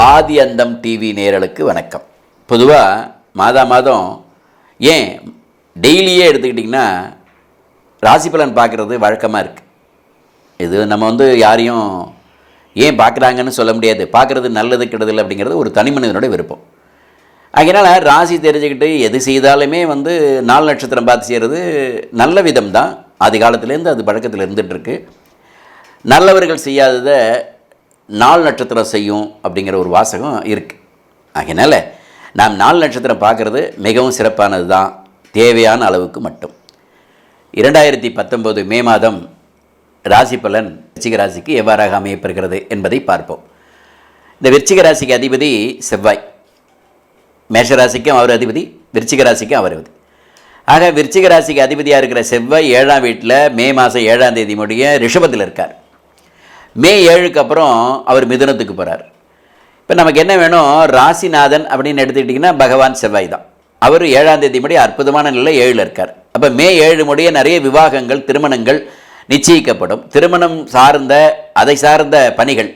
ஆதி அந்தம் டிவி நேரலுக்கு வணக்கம். பொதுவாக மாதா மாதம் ஏன் டெய்லியே எடுத்துக்கிட்டிங்கன்னா ராசி பலன் பார்க்குறது வழக்கமாக இருக்குது இது நம்ம வந்து யாரையும் ஏன் பார்க்குறாங்கன்னு சொல்ல முடியாது. பார்க்குறது நல்லது கெடுதல் அப்படிங்கிறது ஒரு தனி மனிதனோட விருப்பம். அதனால் ராசி தெரிஞ்சுக்கிட்டு எது செய்தாலுமே வந்து நாலு நட்சத்திரம் பார்த்து செய்கிறது நல்ல விதம் தான் ஆதி காலத்துலேருந்து அது பழக்கத்தில் இருந்துகிட்ருக்கு நல்லவர்கள் செய்யாததை நாள் நட்சத்திரம் செய்யும் அப்படிங்கிற ஒரு வாசகம் இருக்குது அதனால் நாம் நாள் நட்சத்திரம் பார்க்குறது மிகவும் சிறப்பானது தான். தேவையான அளவுக்கு மட்டும். இரண்டாயிரத்தி பத்தொம்போது மே மாதம் ராசி பலன் விருச்சிக ராசிக்கு எவ்வாறாக அமையப்பெறுகிறது என்பதை பார்ப்போம். இந்த விருச்சிக ராசிக்கு அதிபதி செவ்வாய். மேஷராசிக்கும் அவர் அதிபதி விருச்சிக ராசிக்கும் அவர் அதிபதி. ஆக விருச்சிக ராசிக்கு அதிபதியாக இருக்கிற செவ்வாய் ஏழாம் வீட்டில் மே மாதம் ஏழாம் தேதி முடிய ரிஷபத்தில் இருக்கார். மே ஏழுக்கு அப்புறம் அவர் மிதுனத்துக்கு போகிறார் இப்போ நமக்கு என்ன வேணும்? ராசிநாதன் அப்படின்னு எடுத்துக்கிட்டிங்கன்னா பகவான் செவ்வாய் தான். அவர் ஏழாம் தேதி முடி அற்புதமான நிலை ஏழில் இருக்கார். அப்போ மே ஏழு முடிய நிறைய விவாகங்கள் திருமணங்கள் நிச்சயிக்கப்படும். திருமணம் சார்ந்த அதை சார்ந்த பணிகள்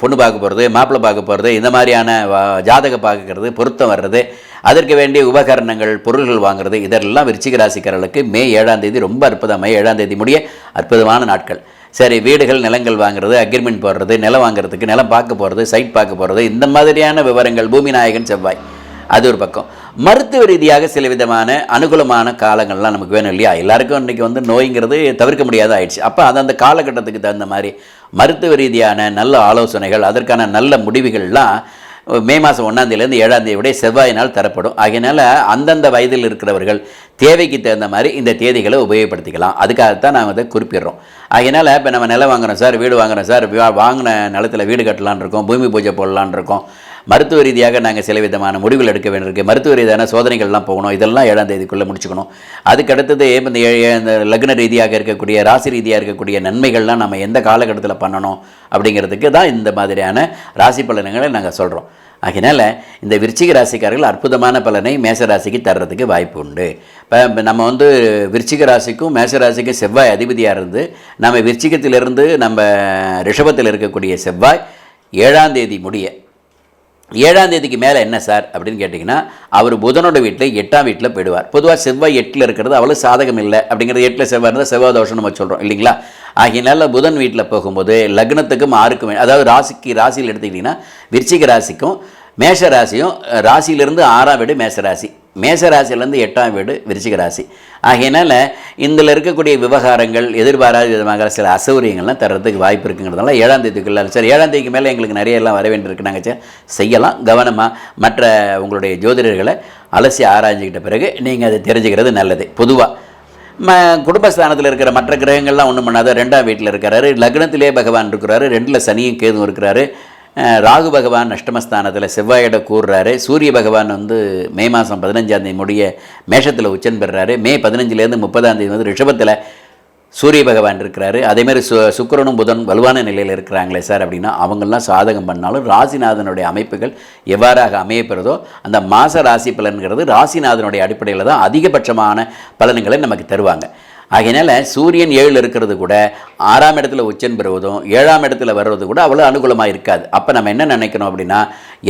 பொண்ணு பார்க்க போகிறது மாப்பிள்ளை பார்க்க போகிறது இந்த மாதிரியான வா- ஜாதகம் பார்க்கறது பொருத்தம் வர்றது அதற்கு வேண்டிய உபகரணங்கள் பொருள்கள் வாங்குறது இதெல்லாம் விருச்சிக ராசிக்காரர்களுக்கு மே ஏழாம் தேதி ரொம்ப அற்புதம் மே ஏழாம் தேதி முடிய அற்புதமான நாட்கள். சரி வீடுகள் நிலங்கள் வாங்குறது அக்ரிமெண்ட் போடுறது நிலம் வாங்குறதுக்கு நிலம் பார்க்க போகிறது சைட் பார்க்க போகிறது இந்த மாதிரியான விவரங்கள் பூமி நாயகன் செவ்வாய். அது ஒரு பக்கம். மருத்துவ ரீதியாக சில விதமான அனுகூலமான காலங்கள்லாம் நமக்கு வேணும் இல்லையா? எல்லாருக்கும் இன்றைக்கி வந்து நோய்ங்கிறது தவிர்க்க முடியாத ஆயிடுச்சு. அப்போ அது அந்த காலகட்டத்துக்கு தகுந்த மாதிரி மருத்துவ ரீதியான நல்ல ஆலோசனைகள் அதற்கான நல்ல முடிவுகள்லாம் மே மாதம் ஒன்றாந்தேதியிலேருந்து ஏழாம் தேதி செவ்வாய் செவ்வாயினால் தரப்படும். ஆகையினால அந்தந்த வயதில் இருக்கிறவர்கள் தேவைக்கு தகுந்த மாதிரி இந்த தேதிகளை உபயோகப்படுத்திக்கலாம். அதுக்காகத்தான் நாங்கள் அதை குறிப்பிடுறோம். ஆகையினால இப்போ நம்ம நிலம் வாங்குகிறோம் சார் வீடு வாங்குகிறோம் சார் வாங்கின நிலத்தில் வீடு கட்டலான்னு இருக்கோம் பூமி பூஜை போடலான்னு இருக்கோம். மருத்துவ ரீதியாக நாங்கள் சில விதமான முடிவுகள் எடுக்க வேண்டியிருக்கு. மருத்துவ ரீதியான சோதனைகள்லாம் போகணும். இதெல்லாம் ஏழாம் தேதிக்குள்ளே முடிச்சுக்கணும். அதுக்கு அடுத்தது இந்த இந்த லக்ன ரீதியாக இருக்கக்கூடிய ராசி ரீதியாக இருக்கக்கூடிய நன்மைகள்லாம் நம்ம எந்த காலகட்டத்தில் பண்ணணும் அப்படிங்கிறதுக்கு தான் இந்த மாதிரியான ராசி பலன்களை நாங்கள் சொல்கிறோம் அதனால் இந்த விருச்சிக ராசிக்காரர்கள் அற்புதமான பலனை மேச ராசிக்கு தர்றதுக்கு வாய்ப்பு உண்டு. இப்போ நம்ம வந்து விருச்சிக ராசிக்கும் மேச ராசிக்கும் செவ்வாய் அதிபதியாக இருந்து நம்ம விருச்சிகத்திலிருந்து நம்ம ரிஷபத்தில் இருக்கக்கூடிய செவ்வாய் ஏழாம் தேதி முடிய ஏழாம் தேதிக்கு மேலே என்ன சார் அப்படின்னு கேட்டிங்கன்னா அவர் புதனோட வீட்டில் எட்டாம் வீட்டில் போயிடுவார். பொதுவாக செவ்வாய் எட்டில் இருக்கிறது அவ்வளோ சாதகம் இல்லை அப்படிங்கிறது எட்டில் செவ்வாய் இருந்தால் செவ்வாய் தோஷம் நம்ம சொல்கிறோம் இல்லைங்களா? ஆகியனால புதன் வீட்டில் போகும்போது லக்னத்துக்கும் ஆறுக்கும் அதாவது ராசிக்கு ராசியில் எடுத்துக்கிட்டிங்கன்னா விருச்சிக ராசிக்கும் மேஷ ராசியும் ராசியிலிருந்து ஆறாம் வீடு மேஷ ராசி. மேசராசிலேருந்து எட்டாம் வீடு விருச்சிக ராசி. ஆகையினால் இதில் இருக்கக்கூடிய விவகாரங்கள் எதிர்பாராத விதமாக சில அசௌரியங்கள்லாம் தர்றதுக்கு வாய்ப்பு இருக்குங்கிறதுனால ஏழாம் தேதிக்குள்ள சரி ஏழாம் தேதிக்கு மேலே எங்களுக்கு நிறைய எல்லாம் வர வேண்டியிருக்கு நாங்கள் சே- செய்யலாம். கவனமாக மற்ற உங்களுடைய ஜோதிடர்களை அலசி ஆராய்ஞ்சிக்கிட்ட பிறகு நீங்கள் அதை தெரிஞ்சுக்கிறது நல்லது. பொதுவாக ம குடும்பஸ்தானத்தில் இருக்கிற மற்ற கிரகங்கள்லாம் ஒன்றும் பண்ணாத ரெண்டாம் வீட்டில் இருக்கிறாரு லக்னத்திலே பகவான் இருக்கிறாரு ரெண்டில் சனியும் கேதும் இருக்கிறாரு ராகு பகவான் அஷ்டமஸ்தானத்தில் செவ்வாயோட கூறுறாரு. சூரிய பகவான் வந்து மே மாதம் பதினஞ்சாம் தேதி முடிய மேஷத்தில் உச்சன் பெறுறாரு. மே பதினஞ்சுலேருந்து முப்பதாம் தேதி வந்து ரிஷபத்தில் சூரிய பகவான் இருக்கிறாரு. அதேமாதிரி சு சுக்கரனும் புதன் வலுவான நிலையில் இருக்கிறாங்களே சார் அப்படின்னா அவங்கெல்லாம் சாதகம் பண்ணாலும் ராசிநாதனுடைய அமைப்புகள் எவ்வாறாக அமையப்பெறுதோ அந்த மாச ராசி பலன்கிறது ராசிநாதனுடைய அடிப்படையில் தான் அதிகபட்சமான பலன்களை நமக்கு தருவாங்க. ஆகையினால சூரியன் ஏழில் இருக்கிறது கூட ஆறாம் இடத்துல உச்சன் பெறுவதும் ஏழாம் இடத்துல வர்றது கூட அவ்வளோ அனுகூலமாக இருக்காது. அப்போ நம்ம என்ன நினைக்கணும் அப்படின்னா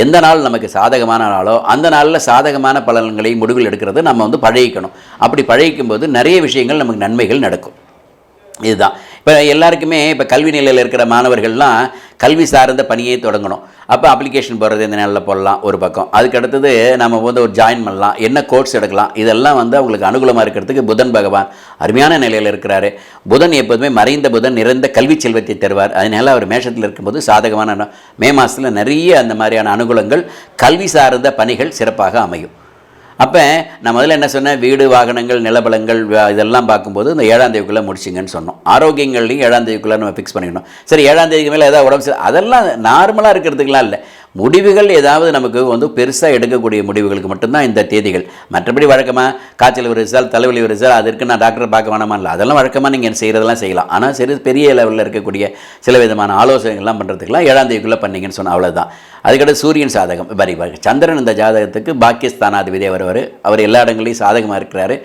எந்த நாள் நமக்கு சாதகமான நாளோ அந்த நாளில் சாதகமான பலன்களை முடிவுகள் எடுக்கிறது நம்ம வந்து பழகிக்கணும். அப்படி பழகிக்கும் போது நிறைய விஷயங்கள் நமக்கு நன்மைகள் நடக்கும். இதுதான். இப்போ எல்லாருக்குமே இப்போ கல்வி நிலையில் இருக்கிற மாணவர்கள்லாம் கல்வி சார்ந்த பணியே தொடங்கணும். அப்போ அப்ளிகேஷன் போடுறது இந்த நாளில் போடலாம் ஒரு பக்கம். அதுக்கு அடுத்தது நம்ம வந்து ஒரு ஜாயின் பண்ணலாம் என்ன கோர்ஸ் எடுக்கலாம் இதெல்லாம் வந்து அவங்களுக்கு அனுகூலமாக இருக்கிறதுக்கு புதன் பகவான் அருமையான நிலையில் இருக்கிறாரு. புதன் எப்போதுமே மறைந்த புதன் நிறைந்த கல்வி செல்வத்தை தருவார். அதனால் அவர் மேஷத்தில் இருக்கும்போது சாதகமான மே மாதத்தில் நிறைய அந்த மாதிரியான அனுகூலங்கள் கல்வி சார்ந்த பணிகள் சிறப்பாக அமையும். அப்போ நான் முதல்ல என்ன சொன்னேன்? வீடு வாகனங்கள் நிலபலங்கள் இதெல்லாம் பார்க்கும்போது இந்த ஏழாம் தேதிக்குள்ளே முடிச்சிங்கன்னு சொன்னோம். ஆரோக்கியங்கள்லையும் ஏழாம் தேதிக்குள்ளே நம்ம ஃபிக்ஸ் பண்ணிக்கணும் சரி ஏழாம் தேதிக்கு மேலே ஏதாவது உடம்பு சரி அதெல்லாம் நார்மலாக இருக்கிறதுக்கெலாம் இல்லை. முடிவுகள் ஏதாவது நமக்கு வந்து பெருசாக எடுக்கக்கூடிய முடிவுகளுக்கு மட்டும்தான் இந்த தேதிகள். மற்றபடி வழக்கமாக காய்ச்சல் விரிசால் தலைவலி விரிசல் அதற்கு நான் டாக்டர் பார்க்க வேணாமா இல்லை? அதெல்லாம் வழக்கமாக நீங்கள் செய்கிறதெல்லாம் செய்யலாம். ஆனால் சரி பெரிய லெவலில் இருக்கக்கூடிய சில விதமான ஆலோசனைகள்லாம் பண்ணுறதுக்குலாம் ஏழாம் தேதிக்குள்ளே பண்ணீங்கன்னு சொன்னால் அவ்வளோதான் அதுக்கடுத்து சூரியன் சாதகம். வரி சந்திரன் இந்த ஜாதகத்துக்கு பாக்கியஸ்தானாதிபதி வருவார். அவர் எல்லா இடங்களையும் சாதகமாக இருக்கிறாரு.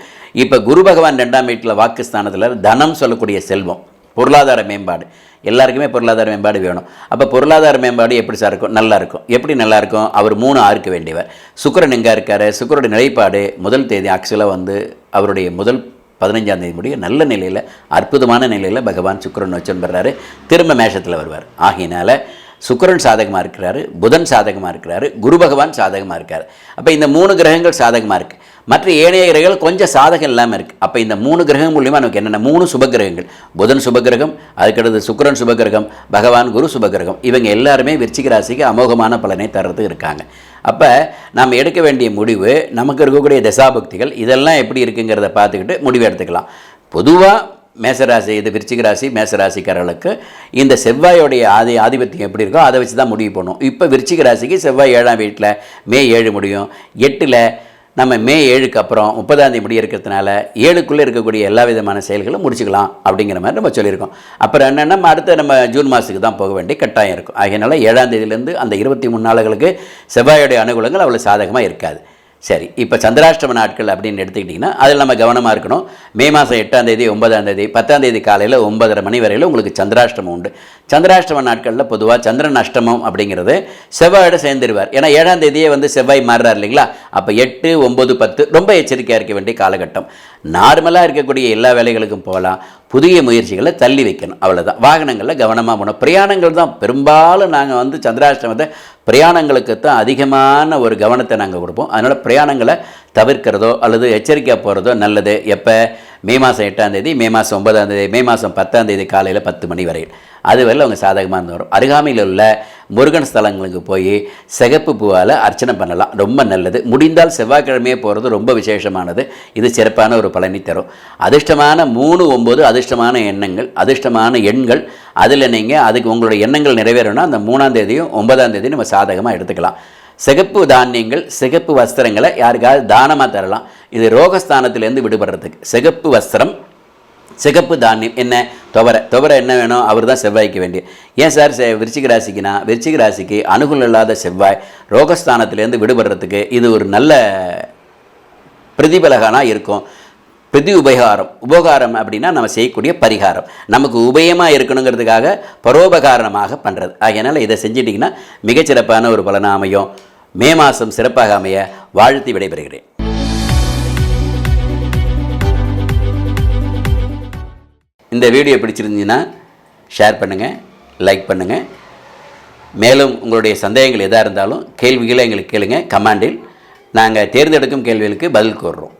இப்போ குரு பகவான் ரெண்டாம் வீட்டில் வாக்குஸ்தானத்தில் தனம் சொல்லக்கூடிய செல்வம். பொருளாதார மேம்பாடு. எல்லாருக்குமே பொருளாதார மேம்பாடு வேணும். அப்போ பொருளாதார மேம்பாடு எப்படி சார் இருக்கும்? நல்லா இருக்கும். எப்படி நல்லா இருக்கும்? அவர் மூணு ஆறுக்கு வேண்டியவர். சுக்கிரன் எங்கே இருக்காரு? சுக்கரோட நிலைப்பாடு முதல் தேதி ஆக்சுவலாக வந்து அவருடைய முதல் பதினஞ்சாம் தேதி முடிய நல்ல நிலையில் அற்புதமான நிலையில் பகவான் சுக்கரன் வச்சன் பெறாரு. திரும்ப மேஷத்தில் வருவார். ஆகையினால சுக்கரன் சாதகமாக இருக்கிறாரு புதன் சாதகமாக இருக்கிறாரு குரு பகவான் சாதகமாக இருக்கார். அப்போ இந்த மூணு கிரகங்கள் சாதகமாக இருக்குது மற்ற ஏனைய கிரகங்கள் கொஞ்சம் சாதகம் இல்லாமல் இருக்குது அப்போ இந்த மூணு கிரகம் மூலியமாக நமக்கு என்னென்ன? மூணு சுபகிரகங்கள். புதன் சுபகிரகம் அதுக்கடுத்து சுக்கிரன் சுபகிரகம் பகவான் குரு சுபகிரகம். இவங்க எல்லாருமே விருச்சிக ராசிக்கு அமோகமான பலனை தர்றது இருக்காங்க. அப்போ நாம் எடுக்க வேண்டிய முடிவு நமக்கு இருக்கக்கூடிய தசாபக்திகள் இதெல்லாம் எப்படி இருக்குங்கிறத பார்த்துக்கிட்டு முடிவு எடுத்துக்கலாம். பொதுவாக மேசராசி இது விருச்சிக ராசி மேசராசிக்காரர்களுக்கு இந்த செவ்வாயோடைய ஆதி ஆதிபத்தியம் எப்படி இருக்கோ அதை வச்சு தான் முடிவு பண்ணும். இப்போ விருச்சிக ராசிக்கு செவ்வாய் ஏழாம் வீட்டில் மே ஏழு முடியும். எட்டில் நம்ம மே ஏழுக்கு அப்புறம் முப்பதாம் தேதி இருக்கிறதுனால ஏழுக்குள்ளே இருக்கக்கூடிய எல்லா விதமான செயல்களும் முடிச்சுக்கலாம் அப்படிங்கிற மாதிரி நம்ம சொல்லியிருக்கோம். அப்புறம் என்னென்னா அடுத்த நம்ம ஜூன் மாதத்துக்கு தான் போக வேண்டிய கட்டாயம் இருக்கும். ஆகையினால ஏழாம் தேதியிலேருந்து அந்த இருபத்தி மூணு நாளுகளுக்கு செவ்வாயுடைய அனுகூலங்கள் அவ்வளோ சாதகமாக இருக்காது. சரி இப்போ சந்திராஷ்டம நாட்கள் அப்படின்னு எடுத்துக்கிட்டிங்கன்னா அதில் நம்ம கவனமாக இருக்கணும். மே மாதம் எட்டாம் தேதி ஒன்பதாம் தேதி பத்தாம் தேதி காலையில் ஒன்பதரை மணி வரையில் உங்களுக்கு சந்திராஷ்டமம் உண்டு. சந்திராஷ்டம நாட்களில் பொதுவாக சந்திரன் அஷ்டமம் அப்படிங்கிறது செவ்வாயோட சேர்ந்துருவார். ஏன்னா ஏழாம் தேதியே வந்து செவ்வாய் மாறுறார் இல்லைங்களா? அப்போ எட்டு ஒம்பது பத்து ரொம்ப எச்சரிக்கையாக இருக்க வேண்டிய காலகட்டம். நார்மலாக இருக்கக்கூடிய எல்லா வேலைகளுக்கும் போகலாம். புதிய முயற்சிகளை தள்ளி வைக்கணும். அவ்வளோதான் வாகனங்களில் கவனமாக போகணும். பிரயாணங்கள் தான். பெரும்பாலும் நாங்கள் வந்து சந்திராஷ்டமத்தை பிரயாணங்களுக்கு தான் அதிகமான ஒரு கவனத்தை நாங்கள் கொடுப்போம். அதனால் பிரயாணங்களை தவிர்க்கிறதோ அல்லது எச்சரிக்கையாக போகிறதோ நல்லது. எப்போ? மே மாதம் எட்டாம் தேதி மே மாதம் ஒன்பதாம் தேதி மே மாதம் பத்தாம் தேதி காலையில் பத்து மணி வரையில். அது வரையில் அவங்க சாதகமாக இருந்து வரும் அருகாமையில் உள்ள முருகன் ஸ்தலங்களுக்கு போய் சிகப்பு பூவால் அர்ச்சனை பண்ணலாம். ரொம்ப நல்லது. முடிந்தால் செவ்வாய்க்கிழமையே போகிறது ரொம்ப விசேஷமானது. இது சிறப்பான ஒரு பலனை தரும். அதிர்ஷ்டமான மூணு ஒம்பது அதிர்ஷ்டமான எண்ணங்கள் அதிர்ஷ்டமான எண்கள். அதில் நீங்கள் அதுக்கு உங்களுடைய எண்ணங்கள் நிறைவேறணும்னா அந்த மூணாம் தேதியும் ஒன்பதாம் தேதியும் நம்ம சாதகமாக எடுத்துக்கலாம். சிகப்பு தானியங்கள் சிகப்பு வஸ்திரங்களை யாருக்காவது தானமாக தரலாம். இது ரோகஸ்தானத்திலேருந்து விடுபடுறதுக்கு. சிகப்பு வஸ்திரம் சிகப்பு தானியம் என்ன? துவரை. துவரை என்ன வேணும்? அவர் தான் செவ்வாய்க்கு வேண்டிய. ஏன் சார்? விருச்சிக ராசிக்குனா விருச்சிக ராசிக்கு அனுகூலம் இல்லாத செவ்வாய் ரோகஸ்தானத்திலேருந்து விடுபடுறதுக்கு இது ஒரு நல்ல பிரதிபலகனாக இருக்கும். பிரதி உபகாரம். உபகாரம் அப்படின்னா நம்ம செய்யக்கூடிய பரிகாரம். நமக்கு உபயமாக இருக்கணுங்கிறதுக்காக பரோபகாரணமாக பண்ணுறது அதனால் இதை செஞ்சிட்டிங்கன்னா மிகச்சிறப்பான ஒரு பலனாக அமையும். மே மாதம் சிறப்பாக அமைய வாழ்த்தி விடைபெறுகிறேன். இந்த வீடியோ பிடிச்சிருந்தீங்கன்னா ஷேர் பண்ணுங்கள் லைக் பண்ணுங்கள் மேலும் உங்களுடைய சந்தேகங்கள் எதாக இருந்தாலும் கேள்விகளை எங்களுக்கு கேளுங்கள் கமாண்டில் நாங்கள் தேர்ந்தெடுக்கும் கேள்விகளுக்கு பதில் கூறுறோம்